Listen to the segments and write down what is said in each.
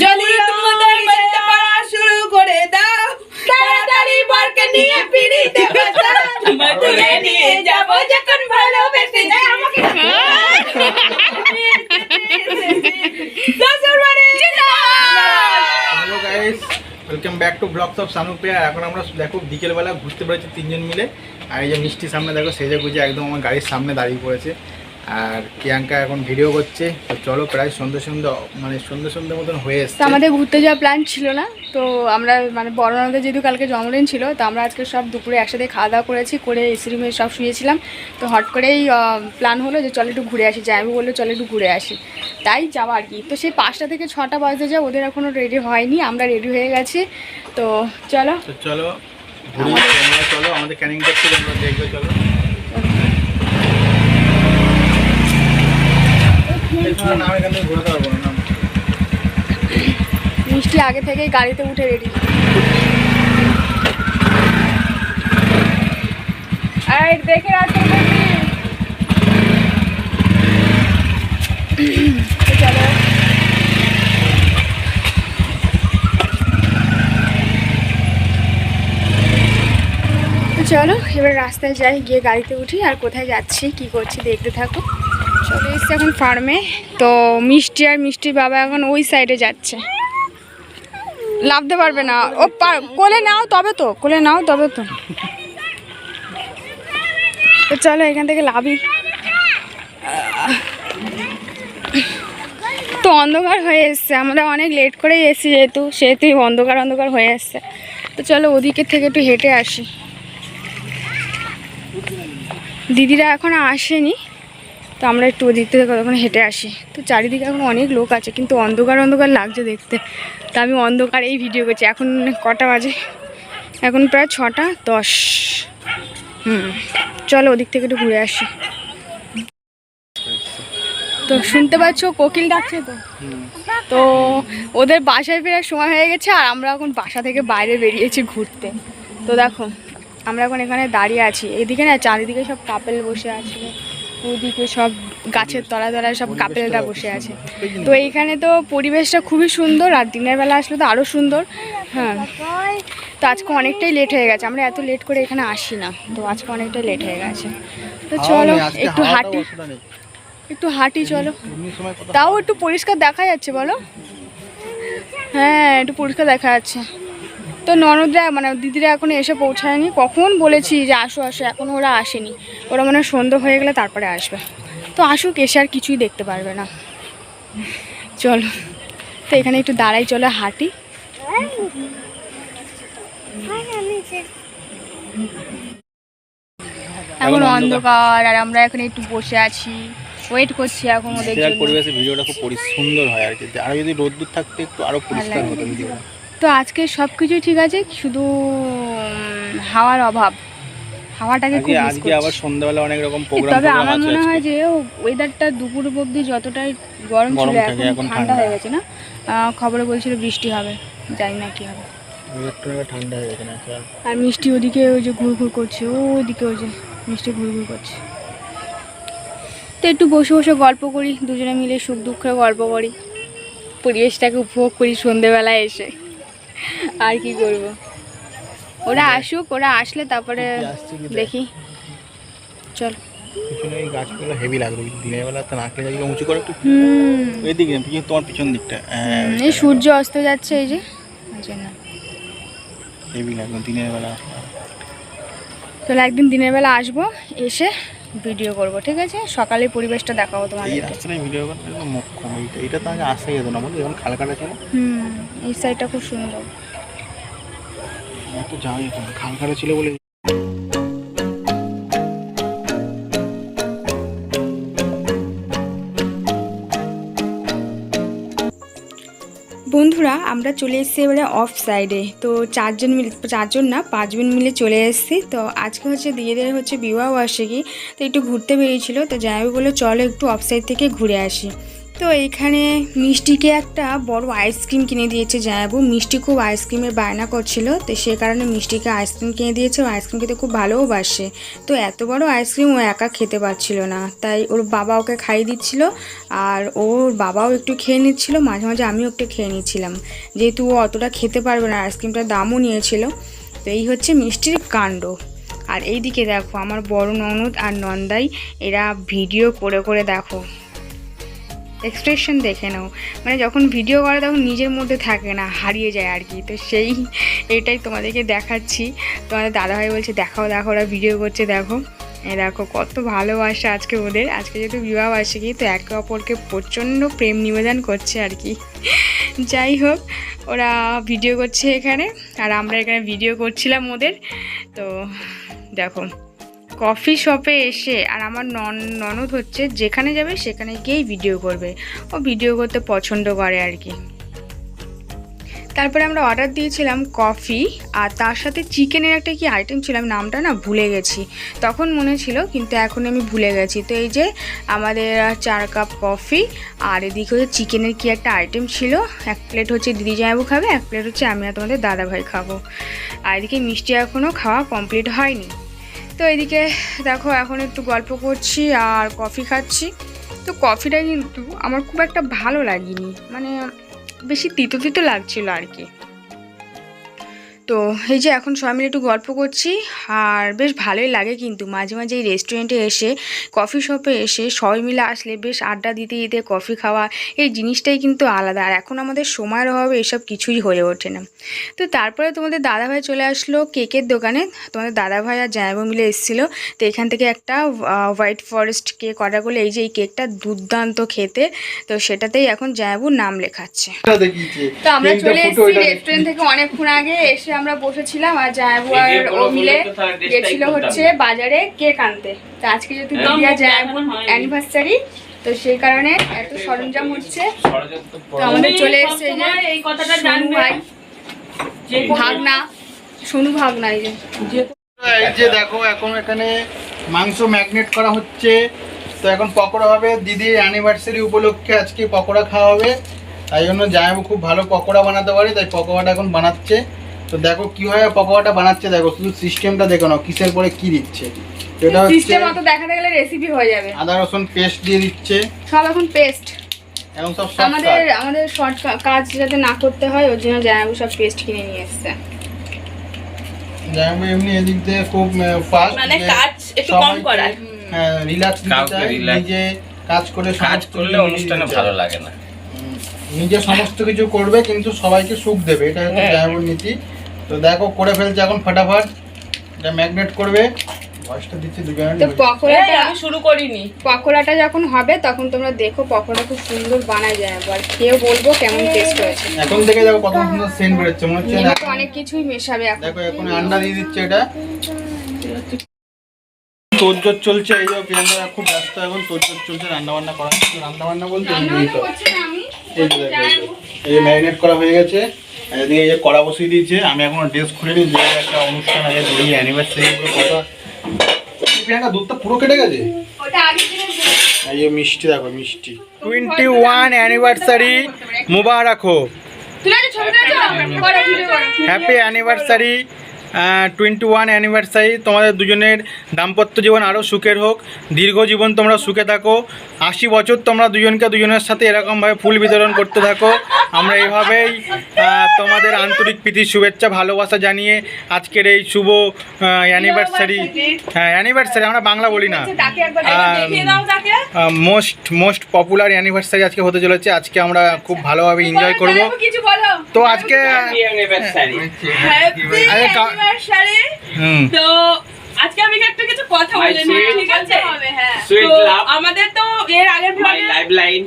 যদি তোমাদের মধ্যে পড়া শুরু করে দাও তাড়াতাড়ি বরকে নিয়ে পিড়িতে তুলে নিয়ে যাব যখন ভালোবেসে যায়। আমাকে hello guys welcome back to blogs of Sanupriya এখন আমরা দেখো বিকেলবেলা ঘুরতে পেরেছি তিনজন মিলে। আর এই যে মিষ্টি সামনে দেখো সেজে গুজে একদম আমার গাড়ির সামনে দাঁড়িয়ে পড়েছে। আর প্রিয়াঙ্কা এখন ভিডিও করছে। তো চলো প্রায় সন্ধ্যে সন্ধ্যে মানে সন্ধ্যে সন্ধ্যে মতন হয়ে তো এসছে। আমাদের ঘুরতে যাওয়ার প্ল্যান ছিল না তো আমরা মানে বড়নাদের যেহেতু কালকে জন্মদিন ছিল তো আমরা আজকে সব দুপুরে একসাথে খাওয়া দাওয়া করেছি করে এসি রুমে সব শুয়েছিলাম। তো হট করেই প্ল্যান হলো যে চলো একটু ঘুরে আসি জামাইবু বলল চলো একটু ঘুরে আসি। তাই যাওয়া আর কি। তো সেই পাঁচটা থেকে ছটা বাজতে যায় ওদের এখনও রেডি হয়নি আমরা রেডি হয়ে গেছি। তো চলো। চলো চলো আমাদের তোমরা দেখবে চলো এখানে নাম এখান থেকে ঘোরাতে পারব না নাম। মিষ্টি আগে থেকেই গাড়িতে উঠে রেডি এই, দেখে চলো, এবার রাস্তায় যাই, গিয়ে গাড়িতে উঠি, আর কোথায় যাচ্ছি, কি করছি, দেখতে থাকো। চলে এসছি এখন ফার্মে তো মিষ্টি আর মিষ্টির বাবা এখন ওই সাইডে যাচ্ছে। লাভতে পারবে না। ও কোলে নাও তবে তো, কোলে নাও তবে তো। তো চলো এখান থেকে লাভই তো অন্ধকার হয়ে এসছে। আমরা অনেক লেট করেই এসেছি যেহেতু, সেহেতু অন্ধকার অন্ধকার হয়ে এসছে। তো চলো ওদিকের থেকে একটু হেঁটে আসি। দিদিরা এখন আসেনি। তো আমরা একটু ওদিক থেকে কতক্ষণ হেঁটে আসি। তো চারিদিকে এখন অনেক লোক আছে, কিন্তু অন্ধকার অন্ধকার লাগছে দেখতে। তো আমি অন্ধকারেই ভিডিও করছি। এখন কটা বাজে? এখন প্রায় ছটা দশ। হুম, চলো ওদিক থেকে একটু ঘুরে আসি। তো শুনতে পাচ্ছ, কোকিল ডাকছে তো? তো ওদের বাসায় ফেরার সময় হয়ে গেছে আর আমরা এখন বাসা থেকে বাইরে বেরিয়েছি ঘুরতে। তো দেখো, আমরা এখন এখানে দাঁড়িয়ে আছি। এদিকে না চারিদিকে সব কাপেল বসে আছে। ওদিকে সব গাছের তলায় তলায় সব কাপেলরা বসে আছে। তো এইখানে তো পরিবেশটা খুবই সুন্দর আর দিনের বেলা আসলে তো আরও সুন্দর। হ্যাঁ। তো আজকে অনেকটাই লেট হয়ে গেছে আমরা এত লেট করে এখানে আসি না তো আজকে অনেকটাই লেট হয়ে গেছে। তো চলো একটু হাঁটি। একটু হাঁটি চলো। তাও একটু পরিষ্কার দেখা যাচ্ছে বলো। হ্যাঁ একটু পরিষ্কার দেখা যাচ্ছে। তো ননদরা মানে দিদিরা এখন এসে পৌঁছায়নি। কখন বলেছি যে আসো আসো এখন ওরা আসেনি। ওরা মানে সন্ধ্যে হয়ে গেলে তারপরে আসবে। তো আসুক এসে আর কিছুই দেখতে পারবে না। চলো তো এখানে একটু দাঁড়াই চলো হাঁটি। এখন অন্ধকার? আর আমরা এখন একটু বসে আছি। ওয়েট করছি এখন ওদের জন্য। পরিবেশে ভিডিওটা খুব সুন্দর হয় আর কি। আরও যদি রোদ্দুর থাকতো একটু আরও পরিষ্কার হতো ভিডিওটা। তো আজকে সব কিছুই ঠিক আছে শুধু হাওয়ার অভাব হাওয়াটাকে খুব আজকে miss আজকে করছি। আবার সন্ধ্যাবেলা অনেক রকম প্রোগ্রাম তবে আমার মনে হয়। যে ওয়েদারটা দুপুর অবধি যতটাই গরম ছিল এখন ঠান্ডা। হয়ে গেছে না আহ, খবরে বলছিল বৃষ্টি হবে জানি না কি হবে ঠান্ডা হয়ে গেছে না আচ্ছা। আর মিষ্টি ওদিকে ওই যে ঘুর ঘুর করছে ও ওদিকে ওই যে মিষ্টি ঘুর ঘুর করছে তো একটু বসে বসে গল্প করি দুজনে মিলে সুখ দুঃখে গল্প করি পরিবেশটাকে উপভোগ করি সন্ধেবেলায় এসে আর কি করব? ওরা আসুক ওরা আসলে তারপরে দেখ। চল। পিছনে এই গাছগুলো হেভি লাগল দিনের বেলা তো নাকলে উঁচু করে একটু। হুম। ওই দিকে পিছনে তোমার পিছন দিকটা। এই সূর্য অস্ত যাচ্ছে এই যে হেভি লাগল দিনের বেলা তাহলে একদিন দিনের বেলা আসব এসে ভিডিও করব ঠিক আছে? সকালে পরিবেশটা দেখাবো এই রাস্তায় ভিডিও করতে মক্ষম এইটা এটা তো আগে আসাই যেত না এখন যখন খালকাটা ছিল। হুম এই সাইডটা খুব সুন্দর। তো যাওয়াই হতো না খালকাটা ছিল বলে বন্ধুরা, আমরা চলে এসেছি এবারে অফ সাইডে তো চারজন মিলে, চারজন না, পাঁচজন মিলে চলে এসেছি। তো আজকে হচ্ছে দিদিদের হচ্ছে বিবাহ বার্ষিকী। তো একটু ঘুরতে বেরিয়েছিল, তো যাই বলে চলো একটু অফ সাইড থেকে ঘুরে আসি। তো এইখানে মিষ্টিকে একটা বড় আইসক্রিম কিনে দিয়েছে জায়াবু মিষ্টি খুব আইসক্রিমের বায়না করছিল, তো সে কারণে মিষ্টিকে আইসক্রিম কিনে দিয়েছে। ও আইসক্রিম খেতে খুব ভালোও বাসে। তো এত বড় আইসক্রিম ও একা খেতে পারছিল না। তাই ওর বাবা ওকে খাইয়ে দিচ্ছিল আর ওর বাবাও একটু খেয়ে নিচ্ছিল, মাঝে মাঝে আমিও একটু খেয়ে নিচ্ছিলাম। যেহেতু ও অতটা খেতে পারবে না, আইসক্রিমটার দামও নিয়েছিল। তো এই হচ্ছে মিষ্টির কাণ্ড। আর এইদিকে দেখো, আমার বড় ননদ আর নন্দাই, এরা ভিডিও করে করে দেখো। এক্সপ্রেশন দেখে নাও। মানে যখন ভিডিও করে তখন নিজের মধ্যে থাকে না, হারিয়ে যায় আর কি। তো সেই, এটাই তোমাদেরকে দেখাচ্ছি। তোমাদের দাদাভাই বলছে, দেখাও, দেখো, ওরা ভিডিও করছে, দেখো। এ দেখো, কত ভালোবাসা আজকে ওদের। আজকে যেহেতু বিবাহ বার্ষিকী তো একে অপরকে প্রচণ্ড প্রেম নিবেদন করছে আর কি। যাই হোক, ওরা ভিডিও করছে এখানে। আর আমরা এখানে ভিডিও করছিলাম ওদের। তো দেখো কফি শপে এসে আর আমার নন, ননদ হচ্ছে যেখানে যাবে সেখানে গিয়েই ভিডিও করবে। ও ভিডিও করতে পছন্দ করে আর কি। তারপরে আমরা অর্ডার দিয়েছিলাম কফি আর তার সাথে চিকেনের একটা কি আইটেম ছিল, আমি নামটা না ভুলে গেছি। তখন মনে ছিল, কিন্তু এখন আমি ভুলে গেছি। তো এই যে আমাদের চার কাপ কফি আর এদিকে হচ্ছে চিকেনের কি একটা আইটেম ছিল, এক প্লেট হচ্ছে দিদি জামাইবু খাবে, এক প্লেট হচ্ছে আমি আর তোমাদের দাদাভাই খাব। আর এদিকে মিষ্টি এখনও খাওয়া কমপ্লিট হয়নি। তো এদিকে দেখো, এখন একটু গল্প করছি আর কফি খাচ্ছি। তো কফিটা কিন্তু আমার খুব একটা ভালো লাগেনি। মানে বেশি তিতো তিতো লাগছিল আর কি। তো এই যে এখন সবাই মিলে একটু গল্প করছি আর বেশ ভালোই লাগে কিন্তু মাঝে মাঝে এই রেস্টুরেন্টে এসে কফি শপে এসে সবাই মিলে আসলে বেশ আড্ডা দিতে দিতে কফি খাওয়া এই জিনিসটাই কিন্তু আলাদা। আর এখন আমাদের সময়ের অভাবে এসব কিছুই হয়ে ওঠে না। তো তারপরে তোমাদের দাদাভাই চলে আসলো কেকের দোকানে। তোমাদের দাদাভাই আর জায়াবু মিলে এসেছিল। তো এখান থেকে একটা হোয়াইট ফরেস্ট কেক অর্ডার করলে। এই যে এই কেকটা দুর্দান্ত খেতে। তো সেটাতেই এখন জায়াবুর নাম লেখাচ্ছে। তো আমরা চলে এসেছি রেস্টুরেন্ট থেকে অনেকক্ষণ আগে। এসে আমরা বসেছিলাম আর জায়াবু আর ও মিলে গেছিল হচ্ছে বাজারে কেক আনতে। তো আজকে যেহেতু দিদি আর জায়াবুর অ্যানিভার্সারি তো সেই কারণে এত সরঞ্জাম হচ্ছে। তো আমাদের চলে এসেছে এই যে এই কথাটা সোনু জানবে। ভাই। যে ভাগনা। সোনু ভাগনা এই যে। এই যে দেখো এখন এখানে মাংস ম্যাগনেট করা হচ্ছে। তো এখন পকোড়া হবে। দিদির অ্যানিভার্সারি উপলক্ষে আজকে পকোড়া খাওয়া হবে। তাই জন্য জামাইবু খুব ভালো পকোড়া বানাতে পারে তাই পকোড়াটা এখন বানাচ্ছে। তো দেখো কীভাবে পকোড়াটা বানাচ্ছে দেখো শুধু সিস্টেমটা দেখো না কিসের পরে কি দিচ্ছে। এটা হচ্ছে সিস্টেম অত দেখাতে গেলে রেসিপি হয়ে যাবে। আদা রসুন পেস্ট দিয়ে দিচ্ছে। সব এখন পেস্ট এবং সব আমাদের আমাদের শর্ট কাজ যাতে না করতে হয় ওর জন্য জায়াবু সব পেস্ট কিনে নিয়ে এসছে। জামাইবু এমনি এদিক দিয়ে খুব ফাস্ট মানে কাজ একটু কম করার। হ্যাঁ রিল্যাক্স নিজে কাজ করে কাজ করলে অনুষ্ঠানে ভালো লাগে না। নিজে সমস্ত কিছু করবে কিন্তু সবাইকে সুখ দেবে এটা হচ্ছে হ্যাঁ। নীতি। তো দেখো করে ফেলছে এখন ফাটাফাট। এটা ম্যাগনেট করবে। ভয়েসটা দিচ্ছে দুজনে তো পকোড়াটা আমি শুরু করিনি। পকোড়াটা যখন হবে তখন তোমরা দেখো পকোড়া খুব সুন্দর বানায় যায় আর খেয়ে বলব কেমন টেস্ট হয়েছে। এখন থেকে দেখো কত সুন্দর সেন্ট বেরোচ্ছে। মনে হচ্ছে অনেক কিছুই মেশাবে এখন। দেখো এখন আন্ডা দিয়ে দিচ্ছে এটা। তোরজোর চলছে এই যে প্রিয়াঙ্কা খুব ব্যস্ত এখন তোরজোর চলছে রান্না বান্না করা হচ্ছে রান্না বান্না বলতে এই যে ম্যারিনেট করা হয়ে গেছে। এদিকে যে কড়া বসিয়ে দিয়েছে আমি এখনও ড্রেস খুলে নিই যে একটা অনুষ্ঠান আছে দুই অ্যানিভার্সারি কথা প্রিয়াঙ্কা দুধটা পুরো কেটে গেছে? ওটা আগে থেকে এই যে মিষ্টি দেখো মিষ্টি। টোয়েন্টি ওয়ান অ্যানিভার্সারি মুবারক হো তুলে আছো ছবি তুলে আছো করো ভিডিও করো happy anniversary twenty one anniversary তোমাদের দুজনের দাম্পত্য জীবন আরও সুখের হোক। দীর্ঘ জীবন তোমরা সুখে থাকো। আশি বছর তোমরা দুজনকে দুজনের সাথে এরকমভাবে ফুল বিতরণ করতে থাকো। আমরা এইভাবেই তোমাদের আন্তরিক প্রীতির শুভেচ্ছা ভালোবাসা জানিয়ে আজকের এই শুভ অ্যানিভার্সারি হ্যাঁ অ্যানিভার্সারি আমরা বাংলা বলি না। মোস্ট মোস্ট পপুলার অ্যানিভার্সারি আজকে হতে চলেছে। আজকে আমরা খুব ভালোভাবে এনজয় করব। বলো। তো আজকে অ্যানিভার্সারি হুম। তো আজকে আমি একটা কিছু কথা বলে নিই ঠিক আছে? হ্যাঁ। তো আমাদের তো এর আগের vlog-এ- লাইফ লাইন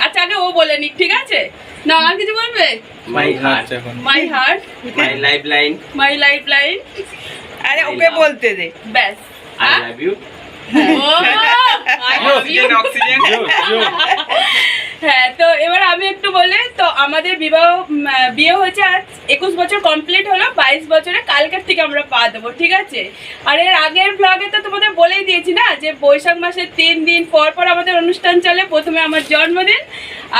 আচ্ছা আগে ও বলে নিক ঠিক আছে? না আর কিছু বলবে? My heart my heart my lifeline my lifeline আরে ওকে বলতে দে। ব্যাস। I love you. Oxygen oxygen আমি একটু বলে, তো আমাদের বিবাহ বিয়ে হয়েছে আজ একুশ বছর কমপ্লিট হলো, বাইশ বছরে কালকের থেকে আমরা পা দেবো, ঠিক আছে? আর এর আগের ব্লগে তো তোমাদের বলেই দিয়েছি না, যে বৈশাখ মাসের তিন দিন পর পর আমাদের অনুষ্ঠান চলে, প্রথমে আমার জন্মদিন,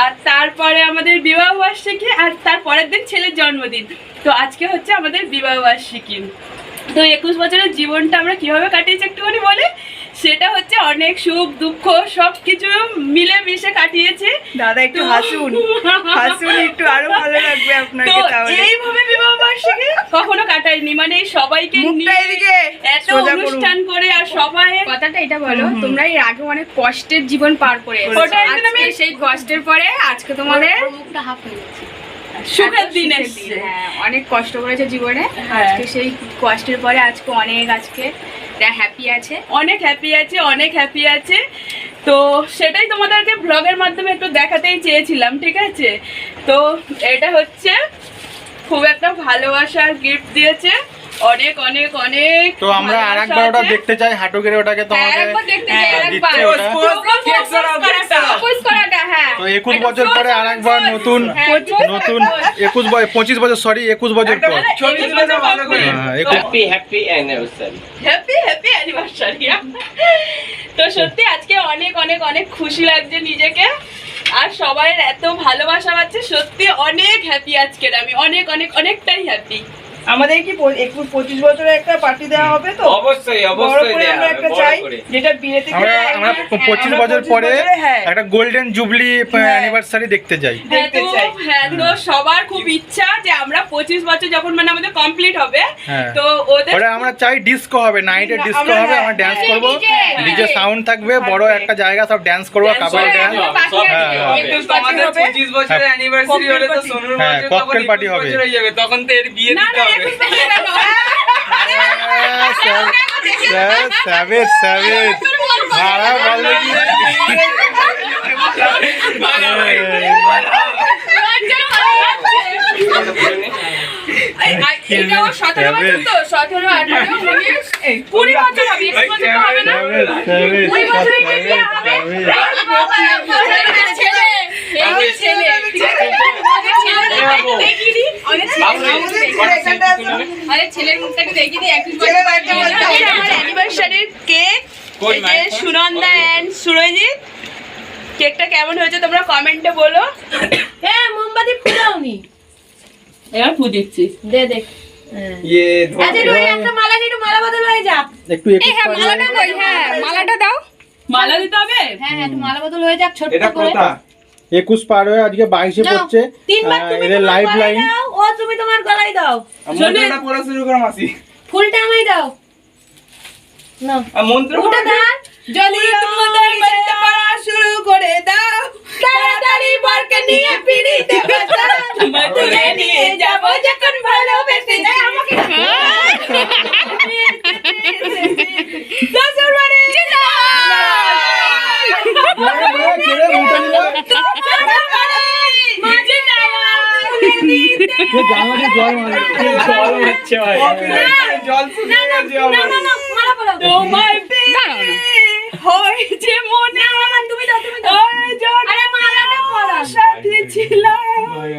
আর তারপরে আমাদের বিবাহ বার্ষিকী আর তার পরের দিন ছেলের জন্মদিন। তো আজকে হচ্ছে আমাদের বিবাহ বার্ষিকী তো একুশ বছরের জীবনটা আমরা কীভাবে কাটিয়েছি একটুখানি বলে, সেটা হচ্ছে অনেক সুখ দুঃখ সব কিছু মিলে মিশে কাটিয়েছি। দাদা একটু হাসুন। হাসুন একটু আরও ভালো লাগবে আপনাকে তাহলে। এইভাবে বিবাহ বার্ষিকী কখনো কাটাইনি মানে সবাইকে মুখটা এদিকে এত অনুষ্ঠান করে আর সবাই কথাটা এটা বলো তোমরা এর আগে অনেক কষ্টের জীবন পার করে আজকে সেই কষ্টের পরে আজকে তোমাদের এত দিন সুখের এসছে। হ্যাঁ অনেক কষ্ট করেছে জীবনে। হ্যাঁ। আজকে সেই কষ্টের পরে আজকে অনেক আজকে হ্যাপি আছে। অনেক হ্যাপি আছে, অনেক হ্যাপি আছে। তো সেটাই তোমাদেরকে ব্লগের মাধ্যমে একটু দেখাতেই চেয়েছিলাম, ঠিক আছে? তো এটা হচ্ছে খুব একটা ভালোবাসার গিফট দিয়েছে। অনেক অনেক অনেক তো আমরা আর একবার ওটা। দেখতে চাই হাঁটুকের ওটাকে হ্যাঁ, তোমাকে একবার দেখতে চাই, হ্যাঁ, আরেকবার। দিচ্ছে করাটা। Propose করাটা, হ্যাঁ। তো একুশ বছর পরে আর একবার নতুন হ্যাঁ, নতুন একুশ বছর পঁচিশ বছর সরি একুশ বছর পর। ছবি তুলে দাও ভালো করে। হ্যাঁ, happy happy anniversary happy happy anniversary তো সত্যি আজকে অনেক অনেক অনেক খুশি লাগছে নিজেকে। আর সবাই এত ভালোবাসা পাচ্ছে সত্যি অনেক হ্যাপি আজকের আমি। অনেক অনেক অনেকটাই হ্যাপি আমাদের কি একুশ পঁচিশ বছরে একটা পার্টি দেওয়া হবে তো অবশ্যই অবশ্যই আমরা একটা চাই যেটা বিয়েতে আমরা পঁচিশ বছর পরে হ্যাঁ। একটা গোল্ডেন জুবলি হ্যাঁ। অ্যানিভার্সারি দেখতে যাই হ্যাঁ দেখতে চাই। হ্যাঁ তো সবার খুব ইচ্ছা যে আমরা পঁচিশ বছর যখন মানে আমাদের কমপ্লিট হবে হ্যাঁ। তো ওদের আমরা চাই ডিস্কো হবে নাইটে ডিস্কো হবে হ্যাঁ, আমরা ড্যান্স করব ডিজে সাউন্ড থাকবে বড় একটা জায়গা সব ড্যান্স করব হবে, ড্যান্স হ্যাঁ। হ্যাঁ। হবে। পঁচিশ বছরের অ্যানিভার্সারি হলে তো সোনুর হ্যাঁ, বছর তখন cocktail হবে। হয়ে তখন তো এর বিয়ে না দিতে হবে স্যাভেজ স্যাভেজ মারা বললে কি হবে না ছেলের মুখটা দেখিয়ে দিই। একুশ আমার অ্যানিভার্সারির কেক? সুনন্দা অ্যান্ড সুরজিৎ। কেকটা কেমন হয়েছে তোমরা কমেন্টে বলো। হ্যাঁ মোমবাতি ফুটাওনি এবার ফু দিচ্ছি দে দেখ ইয়ে আচ্ছা একটা হয়ে হ্যাঁ মালাটা কই হ্যাঁ মালাটা দাও। মালা দিতে হবে? হ্যাঁ হ্যাঁ মালা বদল হয়ে যাক ছোট্ট করে। কথা একুশ পার হয়ে আজকে বাইশে পড়ছে। এদের তোমার লাইন দাও ও তুমি তোমার গলায় দাও। পড়া শুরু করো মাসি। ফুলটা আমায় দাও। নাও মন্ত্র ওটা দাও। যদি তোমাদের বাড়িতে পড়া শুরু করে দাও তাড়াতাড়ি বরকে নিয়ে পিড়িতে বসাও তোমায় নিয়ে যাব যখন ভালোবেসে যাই আমাকে শ্বশুর বাড়ি জল শুকিয়ে গেছে আমার না না মালা পরাও তোমার হয়েছে মনে তুমি দাও তুমি দাও ওই জন আরে মালাটা পরাও সাথে ছিলাম ভাই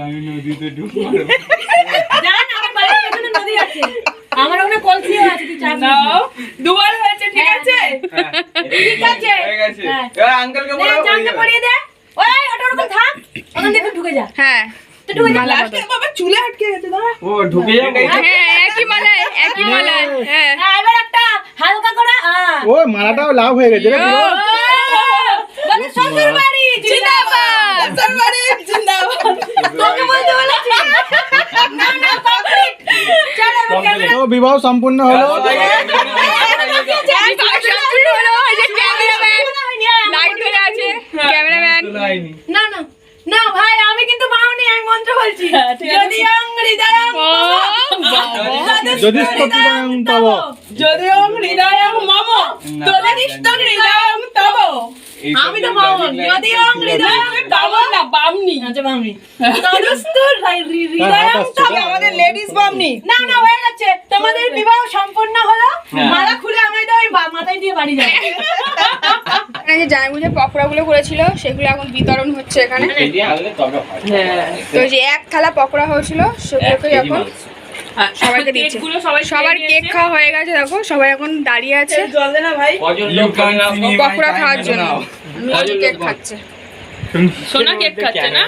আমি নদীতে পেছনে নদী আছে। আমার ওখানে কলসিও আছে তুই চাপ নাও দুবার হয়েছে ঠিক আছে? ঠিক আছে? হয়ে গেছে হ্যাঁ। আঙ্কেলকে বলো জানটা পরিয়ে দে। ওই ওটা ওরকম থাক ওখান থেকে ঢুকে যা। হ্যাঁ। চুলে আটকে গেছে দাঁড়া ও ঢুকে যাবে হ্যাঁ একই মালায় একই মালায় হ্যাঁ হ্যাঁ, এবার একটা হালকা করে ও মালাটাও লাভ হয়ে গেছে রে শ্বশুর বাড়ি জিন্দাবাদ শ্বশুর বাড়ি জিন্দাবাদ তোকে বলতে বলেছি না না কমপ্লিট চল তো বিবাহ সম্পূর্ণ হলো লাইট ধরে আছে ক্যামেরাম্যান লাইনি না না না ভাই আমি কিন্তু বাউনি আমি মন্ত্র বলছি। যদি অঙ্গরি দ্বারা ও বাবা তাদের যদি হৃদয়ং তব হৃদয়ং মম হৃদয়ং তব। আমি তো মামন হৃদয় তব। না বামনি। আচ্ছা মামনি তদস্তু হৃদয় তবে। আমাদের লেডিস বামনি। না না হয়ে গেছে। তোমাদের বিবাহ সম্পন্ন হলো। মালা খুলে আমায় দাও আমি মাথায় দিয়ে বাড়ি যাই এখানে যে জামাইবু যে পকোড়াগুলো করেছিল সেগুলো এখন বিতরণ হচ্ছে এখানে। হয়। তো যে এক থালা পকোড়া হয়েছিল সেগুলোকে এখন সবাইকে দিচ্ছে সবার কেক খাওয়া হয়ে গেছে দেখো সবাই এখন দাঁড়িয়ে আছে। জল দে না ভাই। কজন You লোক can't see me, my pakora খাওয়ার জন্য। কেক খাচ্ছে। সোনা কেক খাচ্ছে না?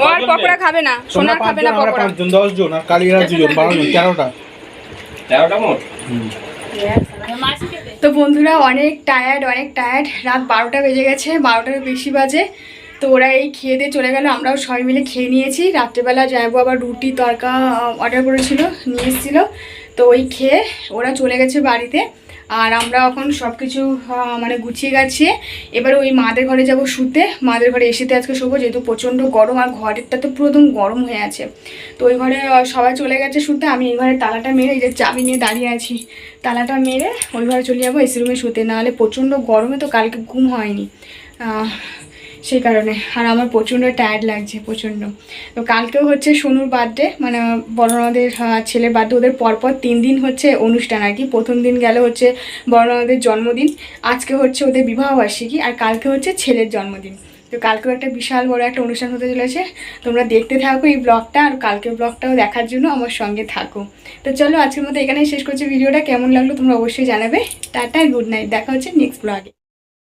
ও আর পকোড়া খাবে না। সোনা খাবে না পকোড়া পাঁচজন দশজন আর কালীরা দুজন বারো তেরোটা। তেরোটা মোট? তো বন্ধুরা অনেক টায়ার্ড অনেক টায়ার্ড রাত বারোটা বেজে গেছে বারোটার বেশি বাজে। তো ওরা এই খেয়ে দিয়ে চলে গেল, আমরাও সবাই মিলে খেয়ে নিয়েছি। রাত্রেবেলা যাইবো আবার রুটি তরকা অর্ডার করেছিল, নিয়ে এসেছিল। তো ওই খেয়ে ওরা চলে গেছে বাড়িতে। আর আমরা এখন সব কিছু মানে গুছিয়ে গাছিয়ে এবার ওই মাদের ঘরে যাব শুতে। মাদের ঘরে এসেতে আজকে শোবো, যেহেতু প্রচণ্ড গরম আর ঘরেরটা তো পুরো একদম গরম হয়ে আছে। তো ওই ঘরে সবাই চলে গেছে শুতে। আমি এই ঘরে তালাটা মেরে, এই যে চাবি নিয়ে দাঁড়িয়ে আছি। তালাটা মেরে ওই ঘরে চলে যাব এসি রুমে শুতে। নাহলে প্রচণ্ড গরমে তো কালকে ঘুম হয়নি। সেই কারণে। আর আমার প্রচণ্ড টায়ার্ড লাগছে, প্রচণ্ড। তো কালকেও হচ্ছে সোনুর বার্থডে মানে বড়নাদের ছেলের বার্থডে ওদের পরপর তিন দিন হচ্ছে অনুষ্ঠান আর কি। প্রথম দিন গেল হচ্ছে বড়নাদের জন্মদিন, আজকে হচ্ছে ওদের বিবাহবার্ষিকী, আর কালকে হচ্ছে ছেলের জন্মদিন। তো কালকেও একটা বিশাল বড় একটা অনুষ্ঠান হতে চলেছে। তোমরা দেখতে থাকো এই ব্লগটা আর কালকের ব্লগটাও দেখার জন্য আমার সঙ্গে থাকো। তো চলো আজকের মতো এখানেই শেষ করছি ভিডিওটা। কেমন লাগল তোমরা অবশ্যই জানাবে। টাটা, গুড নাইট। দেখা হচ্ছে নেক্সট ব্লগে